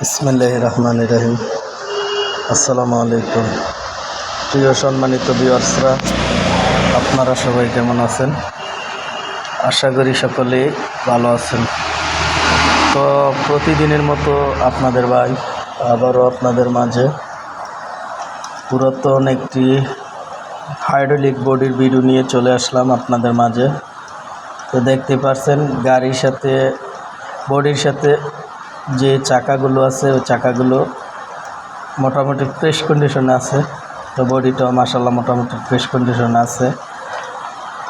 ইসমিল্লাহ রহমান রহিম। আসসালামু আলাইকুম। প্রিয় সম্মানিত বিয়ার্সরা আপনারা সবাই কেমন আছেন? আশা করি সকলে ভালো আছেন। তো প্রতিদিনের মতো আপনাদের ভাই, আবারও আপনাদের মাঝে পুরাতন একটি হাইড্রোলিক বডির ভিডিও নিয়ে চলে আসলাম আপনাদের মাঝে। তো দেখতে পাচ্ছেন গাড়ির সাথে বডির সাথে যে চাকাগুলো আছে, ওই চাকাগুলো মোটামুটি ফ্রেশ কন্ডিশনে আছে। তো বডিটাও মাসাল্লাহ মোটামুটি ফ্রেশ কন্ডিশনে আছে।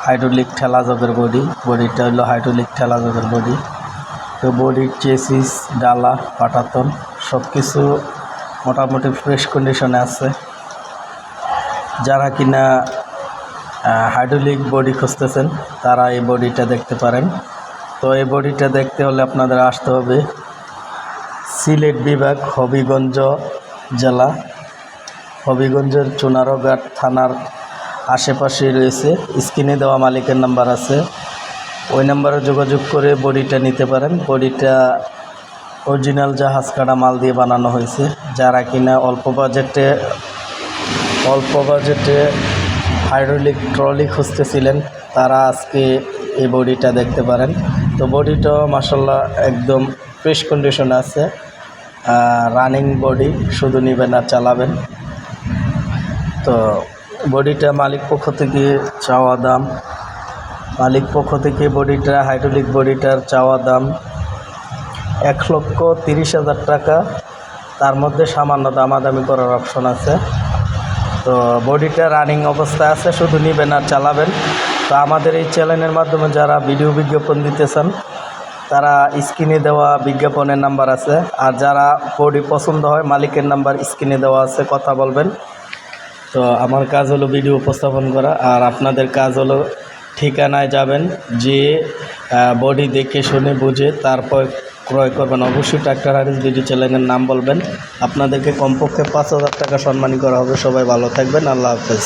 হাইড্রোলিক ঠেলা জগের বডি বডিটা হলো হাইড্রোলিক ঠেলা জগের বডি তো বডির চেসিস ডালা, পাটাতন সব কিছু মোটামুটি ফ্রেশ কন্ডিশনে আছে। যারা কিনা হাইড্রোলিক বডি খুঁজতেছেন, তারা এই বডিটা দেখতে পারেন। তো এই বডিটা দেখতে হলে আপনাদের আসতে হবে সিলেট বিভাগ, হবিগঞ্জ জেলা। হবিগঞ্জের চুনারঘাট থানার আশেপাশে রয়েছে। স্ক্রিনে দেওয়া মালিকের নাম্বার আছে। ওই নাম্বারে যোগাযোগ করে বডিটা নিতে পারেন। বডিটা অরিজিনাল জাহাজ কাটা মাল দিয়ে বানানো হয়েছে। যারা কিনা অল্প বাজেটে অল্প বাজেটে হাইড্রোলিক ট্রলি খুঁজতেছিলেন, তারা আজকে এই বডিটা দেখতে পারেন। তো বডিটাও মাসাল্লাহ একদম ফ্রেশ কন্ডিশনে আছে। রানিং বডি শুধু নেবেন আর চালাবেন। তো বডিটা মালিক পক্ষ থেকে চাওয়া দাম। মালিক পক্ষ থেকে বডিটা হাইড্রোলিক বডিটার চাওয়া দাম এক লক্ষ তিরিশ হাজার টাকা। তার মধ্যে সামান্য দামাদামি করার অপশন আছে। তো বডিটা রানিং অবস্থায় আছে, শুধু নেবেন আর চালাবেন। তো আমাদের এই চ্যানেলের মাধ্যমে যারা ভিডিও বিজ্ঞাপন দিতে চান তারা স্ক্রিনে দেওয়া বিজ্ঞাপনের নাম্বার আছে। আর যারা বডি পছন্দ হয়, মালিকের নাম্বার স্ক্রিনে দেওয়া আছে, কথা বলবেন। তো আমার কাজ হলো ভিডিও উপস্থাপন করা, আর আপনাদের কাজ হলো ঠিকানায় যাবেন, যে বডি দেখে শুনে বুঝে তারপর ক্রয় করবেন। অবশ্যই ট্রাক্টর হারিস ভিডিও চ্যানেলের নাম বলবেন। আপনাদেরকে কমপক্ষে পাঁচ হাজার টাকা সম্মানী করা হবে। সবাই ভালো থাকবেন। আল্লাহ হাফেজ।